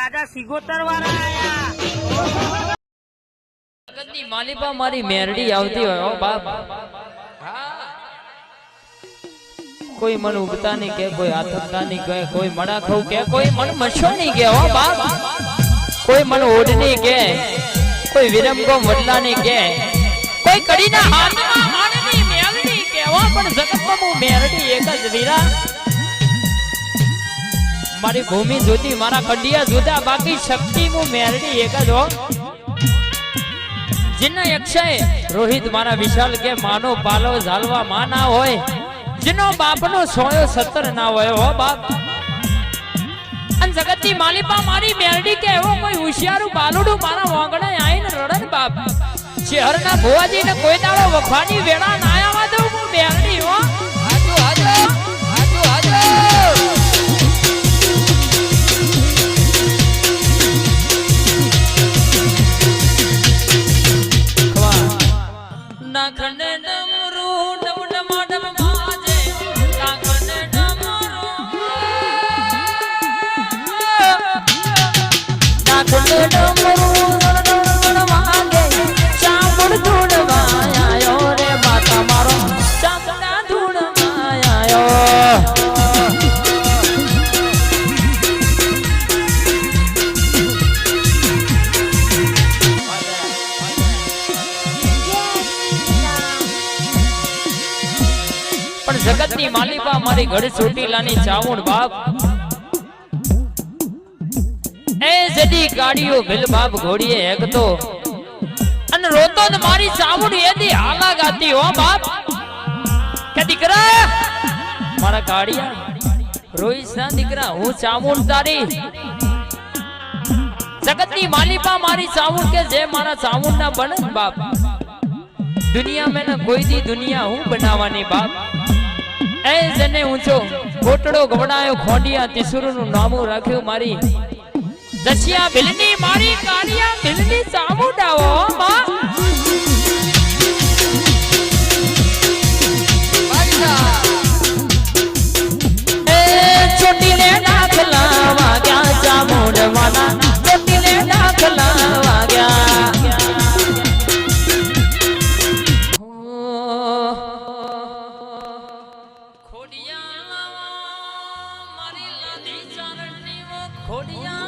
રાજા સિગોતર વાળા આયા. જગતની મારી મેરડી આવતી હોય બાપ. કોઈ મન ઉગતા નહીં કે કોઈ આથમતા નહીં કે કોઈ મણા ખવું કે કોઈ મન મશો નહીં કે, હો બાપ. કોઈ મન ઓઢની કે, કોઈ વિરમગો વડલા નહીં કે. કોઈ કડીના હાથમાં માણની મેરડી કે, હો. પણ જગતમાં હું મેરડી એક જ વીરા. મારી ભૂમિ જુદી, મારા કંડિયા જુદા, બાકી શક્તિ હું મેરડી એક જ જેના અક્ષય રોહિત મારા વિશાલ કે માનો પાલો ઝાલવા માં ના હોય, જેનો બાપનો સોયો સત્તર ના હોય હો બાપ. અને જગતની માલિપા મારી મેરડી કે એવો કોઈ હોશિયારું બાલુડું મારા વાંગણે આઈને રડન બાપ. શહેરના ભુવાજીને કોઈ દાડો વફાની વેળા ના આવવા દઉં મેરડી જગતની માલિકા મારી ઘડી ચોટીલાની ચાવણ બાપ. જડી ગાડીઓ ભીલ બાપ ઘોડીએ હેગતો અને રોતો ને મારી ચાવણ એદી હાલા ગાતી હો બાપ. કે દીકરા, મારા ગાડિયા રોઈસ ના દીકરા, હું ચામુંડ તારી. જગતની માલિપા મારી ચામુંડ કે જે મારા ચામુંડ ના બને બાપ. દુનિયા મેં કોઈ દી દુનિયા હું બનાવવાની બાપ. એ જને ઊંચો કોટડો ગવડાયો, ખોડિયા, તિસુરનું નામું રાખ્યું મારી. દશિયા ભીલની મારી કાળિયા ભીલની ચામુંડાઓ માં. એ ચોટીલે દાખલા વાગ્યા ચામુંડવાના ચોટીલે દાખલા વાગ્યા. ખોડિયા મારી લાદી ચારણની ખોડિયા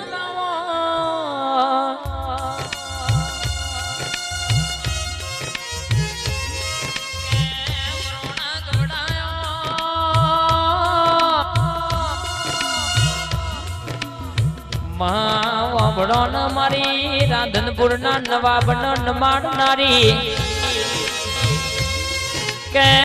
મહાવડો ન મારી રાધનપુર ના નવાબ ન મારનારી. કે